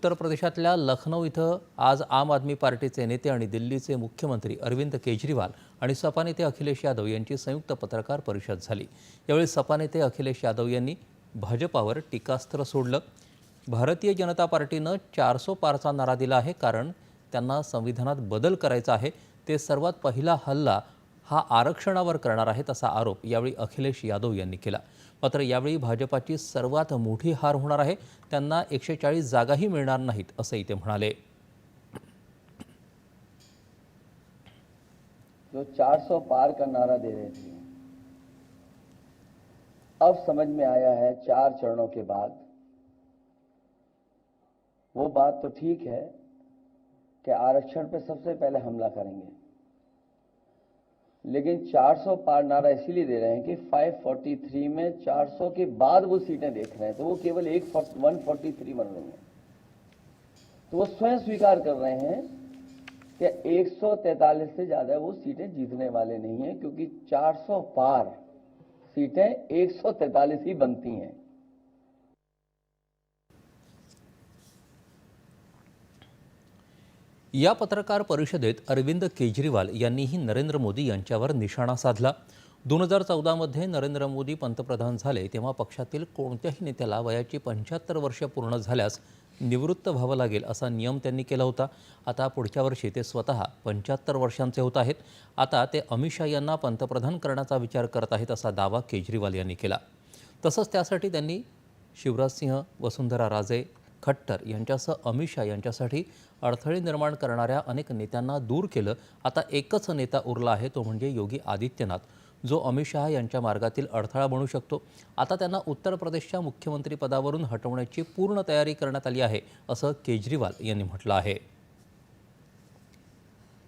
उत्तर प्रदेशातल्या लखनौ इथं आज आम आदमी पार्टीचे नेते आणि दिल्लीचे मुख्यमंत्री अरविंद केजरीवाल आणि सपा नेते अखिलेश यादव यांची संयुक्त पत्रकार परिषद झाली. यावेळी सपा नेते अखिलेश यादव यांनी भाजपावर टीकास्त्र सोडलं. भारतीय जनता पार्टीनं चारसो पारचा नारा दिला आहे कारण त्यांना संविधानात बदल करायचा आहे. ते सर्वात पहिला हल्ला हा आरक्षणावर करणार आहेत असा आरोप अखिलेश यादव मात्र यावेळी भाजपाची सर्वात हार होणार आहे. त्यांना एकशे मिळणार नाहीत, असंही ते म्हणाले. जो 400 पार का नारा दे रहे थे. अब समझ में आया है चार चरणों के बाद, वो बात तो ठीक है कि आरक्षण पे सबसे पहले हमला करेंगे। लेकिन 400 पार नारा इसीलिए दे रहे हैं कि 543 में 400 के बाद वो सीटें देख रहे हैं तो वो केवल एक 143 बन रही हैं। तो वो स्वयं स्वीकार कर रहे हैं कि 143 से ज़्यादा वो सीटें जीतने वाले नहीं हैं, क्योंकि 400 पार सीटें 143 ही बनती हैं। या पत्रकार परिषदेत अरविंद केजरीवाल यांनीही नरेंद्र मोदी यांच्यावर निशाणा साधला. दोन हजार चौदामध्ये नरेंद्र मोदी पंतप्रधान झाले तेव्हा पक्षातील कोणत्याही नेत्याला वयाची पंच्याहत्तर वर्ष पूर्ण झाल्यास निवृत्त व्हावं लागेल असा नियम त्यांनी केला होता. आता पुढच्या वर्षी ते स्वतः पंच्याहत्तर वर्षांचे होत आहेत. आता ते अमित शाह यांना पंतप्रधान करण्याचा विचार करत आहेत असा दावा केजरीवाल यांनी केला. तसंच त्यासाठी त्यांनी शिवराजसिंह वसुंधरा राजे खट्टर यांच्यासह अमित शाह यांच्यासाठी अडथळे निर्माण करणाऱ्या अनेक नेत्यांना दूर केलं. आता एकच नेता उरला आहे तो म्हणजे योगी आदित्यनाथ. जो अमित शहा यांच्या मार्गातील अडथळा बनू शकतो. आता त्यांना उत्तर प्रदेशच्या मुख्यमंत्रीपदावरून हटवण्याची पूर्ण तयारी करण्यात आली आहे असं केजरीवाल यांनी म्हटलं आहे.